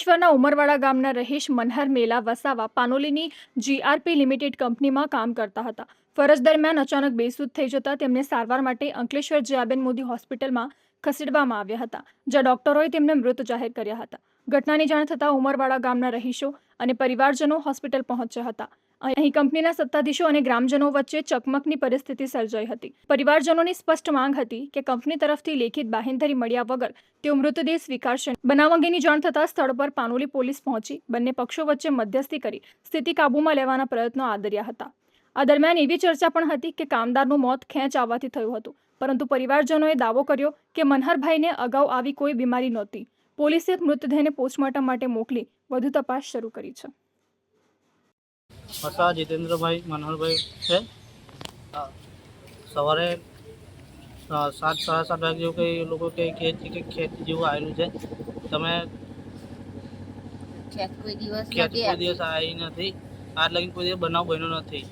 અંકલેશ્વરના ઉમરવાડા ગામના રહીશ મનહર મેલા વસાવા પાનોલીની જીઆરપી લિમિટેડ કંપનીમાં કામ કરતા હતા. ફરજ દરમિયાન અચાનક બેસૂદ થઈ જતા તેમને સારવાર માટે અંકલેશ્વર જયાબેન મોદી હોસ્પિટલમાં ખસેડવામાં આવ્યા હતા, જ્યાં ડોક્ટરોએ તેમને મૃત જાહેર કર્યા હતા. ઘટનાની જાણ થતાં ઉમરવાડા ગામના રહીશો અને પરિવારજનો હોસ્પિટલ પહોંચ્યા હતા. અહીં કંપનીના સત્તાધીશો અને ગ્રામજનો વચ્ચે ચકમકની પરિસ્થિતિ સર્જાઈ હતી. પરિવારજનોની સ્પષ્ટ માંગ હતી કે કંપની તરફથી લેખિત બાહેંધરી મળ્યા વગર તેઓ મૃતદેહ સ્વીકારશે. બનાવ અંગેની જાણ થતાં સ્થળ પર પાનોલી પોલીસ પહોંચી, બંને પક્ષો વચ્ચે મધ્યસ્થી કરી સ્થિતિ કાબૂમાં લેવાના પ્રયત્નો આદર્યા હતા. આ દરમિયાન એવી ચર્ચા પણ હતી કે કામદારનું મોત ખેંચ આવવાથી થયું હતું, પરંતુ પરિવારજનોએ દાવો કર્યો કે મનહરભાઈને અગાઉ આવી કોઈ બીમારી નહોતી. પોલીસે મૃતદેહને પોસ્ટમોર્ટમ માટે મોકલી વધુ તપાસ શરૂ કરી છે. વસા જીતેન્દ્રભાઈ મનોહરભાઈ છે. સવારે સાત સાડા સાત વાગે જેવું કંઈ લોકો કંઈ કહે છે કે ખેત જેવું આવેલું છે. તમે ખેત કોઈ દિવસ નથી આવી નથી. આજ લગી કોઈ દિવસ બનાવ બન્યો નથી.